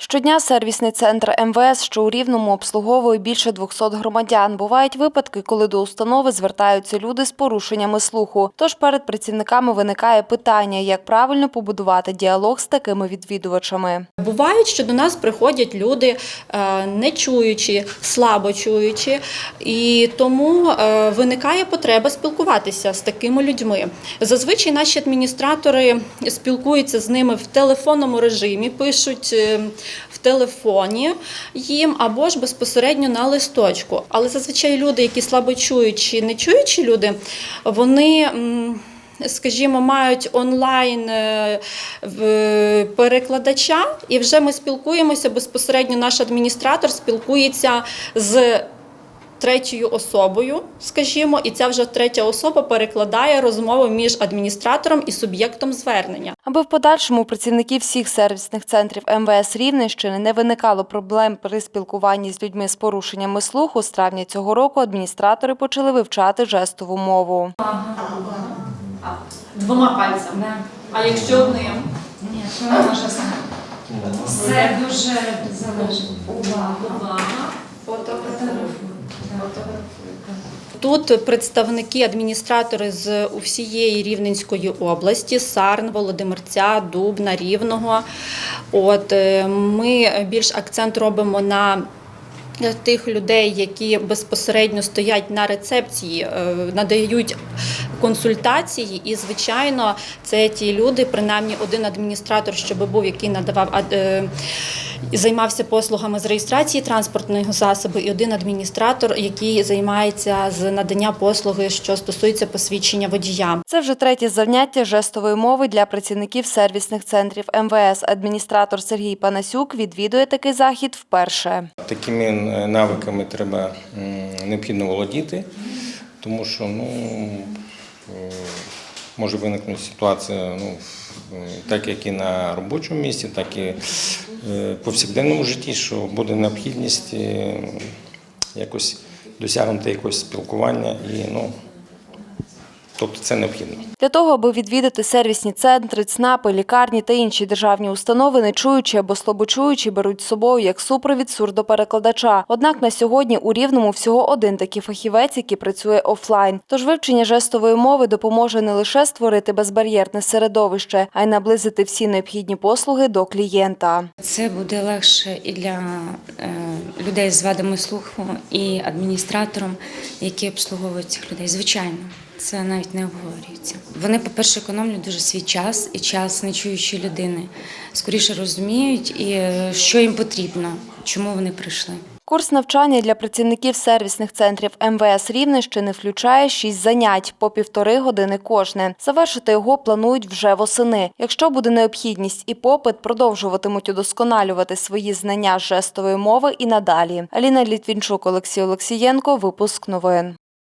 Щодня сервісний центр МВС, що у Рівному обслуговує більше 200 громадян. Бувають випадки, коли до установи звертаються люди з порушеннями слуху. Тож перед працівниками виникає питання, як правильно побудувати діалог з такими відвідувачами. Бувають, що до нас приходять люди е, не чуючі, слабо чуючі, і тому е, виникає потреба спілкуватися з такими людьми. Зазвичай наші адміністратори спілкуються з ними в телефонному режимі, пишуть е, в телефоні їм або ж безпосередньо на листочку. Але зазвичай люди, які слабо чуючі, не чуючі люди, вони. Скажімо, мають онлайн е, перекладача, і вже ми спілкуємося безпосередньо. Наш адміністратор спілкується з третьою особою, скажімо, і ця вже третя особа перекладає розмову між адміністратором і суб'єктом звернення. Аби в подальшому у працівників всіх сервісних центрів МВС Рівненщини не виникало проблем при спілкуванні з людьми з порушеннями слуху, з травня цього року адміністратори почали вивчати жестову мову. Двома пальцями. А якщо одним? Ні. Все дуже залежить. Увага. Фотографуй. Тут представники, адміністратори з усієї Рівненської області, Сарн, Володимирця, Дубна, Рівного. От е, ми більш акцент робимо на тих людей, які безпосередньо стоять на рецепції, е, надають консультації, і звичайно, це ті люди, принаймні один адміністратор, щоб був, який надавав ад- е, займався послугами з реєстрації транспортного засобу, і один адміністратор, який займається з надання послуги, що стосується посвідчення водія. Це вже третє заняття жестової мови для працівників сервісних центрів МВС. Адміністратор Сергій Панасюк відвідує такий захід вперше. Такими е, навиками треба необхідно володіти, тому що ну, може виникнути ситуація, ну, е, так як і на робочому місці, так і е, в повсякденному житті, що буде необхідність е, якось досягнути якогось спілкування і ну, тобто це необхідно. Для того, аби відвідати сервісні центри, ЦНАПи, лікарні та інші державні установи, нечуючі або слабочуючі беруть з собою як супровід сурдоперекладача. Однак на сьогодні у Рівному всього один такий фахівець, який працює офлайн. Тож вивчення жестової мови допоможе не лише створити безбар'єрне середовище, а й наблизити всі необхідні послуги до клієнта. Це буде легше і для е, людей з вадами слуху, і адміністраторам, які обслуговують цих людей. Звичайно, це навіть не обговорюється. Вони, по-перше, економлюють дуже свій час і час нечуючої людини. Скоріше розуміють, і е, що їм потрібно, чому вони прийшли. Курс навчання для працівників сервісних центрів МВС Рівненщини включає шість занять по півтори години кожне. Завершити його планують вже восени. Якщо буде необхідність і попит, продовжуватимуть удосконалювати свої знання жестової мови і надалі. Аліна Літвінчук, Олексій Олексієнко. Випуск новин.